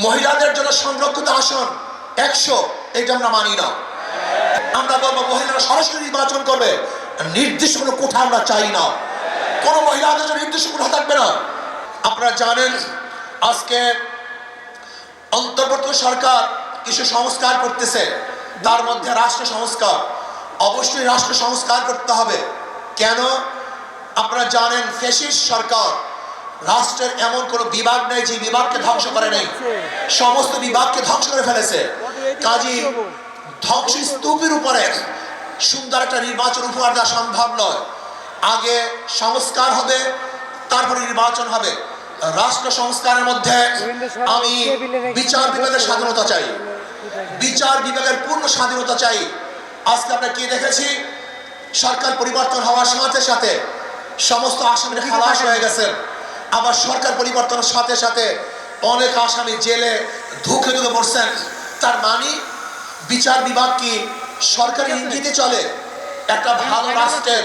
মহিলাদের জন্য সংরক্ষিত আসন একশো এটা আমরা মানি না। আমরা বলব মহিলারা সরাসরি নির্বাচন করবে। নির্দিষ্ট কোনো কোঠা আমরা চাই না। কোনো মহিলাদের জন্য নির্দিষ্ট কোঠা থাকবে না। আপনারা জানেন, আজকে অন্তর্বর্তী সরকার কিছু সংস্কার করতেছে। তার মধ্যে রাষ্ট্র সংস্কার। অবশ্যই রাষ্ট্র সংস্কার করতে হবে। কেন? আপনারা জানেন ফেসিস সরকার রাষ্ট্রের এমন কোনো বিভাগ নেই যে বিভাগকে ধ্বংস করে নেই। সমস্ত বিভাগকে ধ্বংস করে ফেলেছে। কাজী ধ্বংস স্তূপের উপরে সুন্দর একটা নির্বাচন উপহার দেওয়া সম্ভব নয়। আগে সংস্কার হবে, তারপরে নির্বাচন হবে। রাষ্ট্র সংস্কারের মধ্যে আমি বিচার বিভাগের স্বাধীনতা চাই। বিচার বিভাগের পূর্ণ স্বাধীনতা চাই। আজকে আমরা কি দেখেছি? সরকার পরিবর্তন হওয়ার সাথে সাথে সমস্ত আসামিরা খালাস হয়ে গেছেন আবার সরকার পরিবর্তনের সাথে সাথে অনেক আসামি জেলে ধুকে ধুকে পড়ছেন। তার মানে বিচার বিভাগ কি সরকারি ইঙ্গিতে চলে? একটা ভালো রাষ্ট্রের,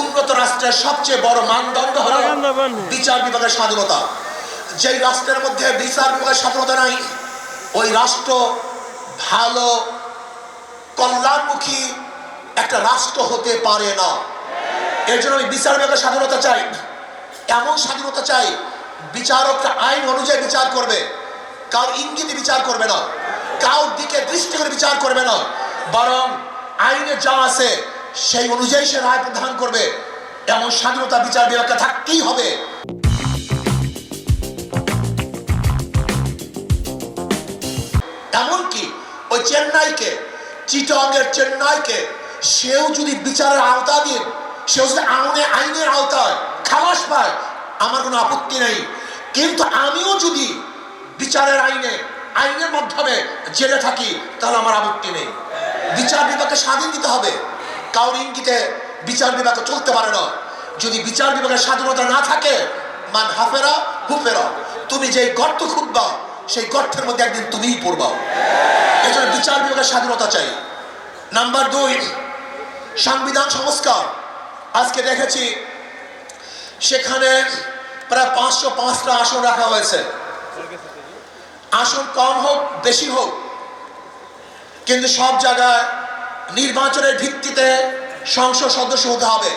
উন্নত রাষ্ট্রের সবচেয়ে বড় মানদণ্ড হলো বিচার বিভাগের স্বাধীনতা। যেই রাষ্ট্রের মধ্যে বিচার বিভাগের স্বাধীনতা নাই, ওই রাষ্ট্র ভালো, কল্যাণমুখী একটা রাষ্ট্র হতে পারে না। এর জন্য আমি বিচার বিভাগের স্বাধীনতা চাই। এমন স্বাধীনতা চাই, বিচারকরা আইন অনুযায়ী বিচার করবে। কার ইঙ্গিতে বিচার করবে না। কাউর দিকে দৃষ্টি করে বিচার করবে না। বরং আইনে যা আছে, সেই অনুযায়ী সে রায় প্রদান করবে। এমন স্বাধীনতা বিচার বিভাগকে থাকতেই হবে। এমনকি ওই চেন্নাইকে, চিটংয়ের চেন্নাইকে, সেও যদি বিচারের আওতা দিন, সেও যদি আইনে আইনের আওতায় খালাস পায়, আমার কোনো আপত্তি নেই। কিন্তু আমিও যদি বিচারের আইনে, আইনের মাধ্যমে জেলে থাকি, তাহলে আমার আপত্তি নেই। বিচার বিভাগকে স্বাধীন দিতে হবে। কাউর ইঙ্গিতে বিচার বিভাগ চলতে পারে না। যদি বিচার বিভাগের স্বাধীনতা না থাকে, মান হাফেরা, হুফেরা। তুমি যেই গর্ত খুঁজবা সেই গর্তের মধ্যে একদিন তুমিই পড়বা। এজন্য বিচার বিভাগের স্বাধীনতা চাই। নাম্বার দুই, সংবিধান সংস্কার। আজকে দেখেছি সেখানে প্রায় পাঁচশো পাঁচটা আসন রাখা হয়েছে। আসন কম হোক, বেশি হোক। কিন্তু সব জায়গায় নির্বাচনের ভিত্তিতে সংসদ সদস্য হতে হবে।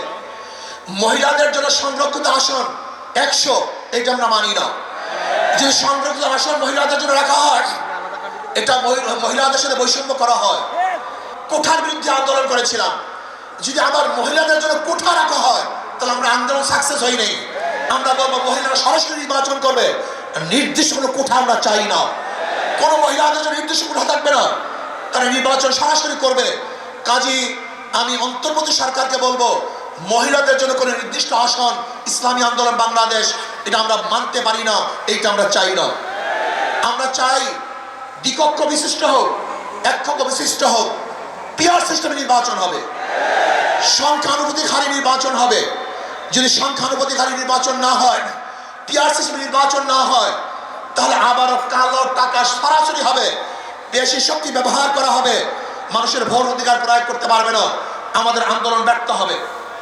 মহিলাদের জন্য সংরক্ষিত আসন একশো, এটা আমরা মানি না। যে সংরক্ষিত আসন মহিলাদের জন্য রাখা হয়, এটা মহিলাদের সাথে বৈষম্য করা হয়। কোঠার বিরুদ্ধে আন্দোলন করেছিলাম। যদি আবার মহিলাদের জন্য কোঠা রাখা হয় তাহলে আমরা আন্দোলন সাকসেস হই নাই। আমরা বলব মহিলারা সরাসরি নির্বাচন করবে। নির্দিষ্ট কোনো কোঠা আমরা চাই না। কোনো মহিলাদের জন্য নির্দিষ্ট কোঠা থাকবে না। তারা নির্বাচন সরাসরি করবে। কাজী, আমি অন্তর্বর্তী সরকারকে বলব, মহিলাদের জন্য কোনো নির্দিষ্ট আসন, ইসলামী আন্দোলন বাংলাদেশ, এটা আমরা মানতে পারি না, এইটা আমরা চাই না। আমরা চাই দ্বিকক্ষ বিশিষ্ট হোক একক্ষ বিশিষ্ট হোক, পিয়ার সিস্টেমে নির্বাচন হবে। সংখ্যানুপাতিক হারে নির্বাচন হবে। যদি সংখ্যানুপাতিক হারে নির্বাচন না হয় টিআরসি নির্বাচন না হয়, তাহলে আবারও কালো টাকা সরাসরি হবে। বেশি শক্তি ব্যবহার করা হবে। মানুষের ভোট অধিকার প্রয়োগ করতে পারবে না। আমাদের আন্দোলন ব্যর্থ হবে।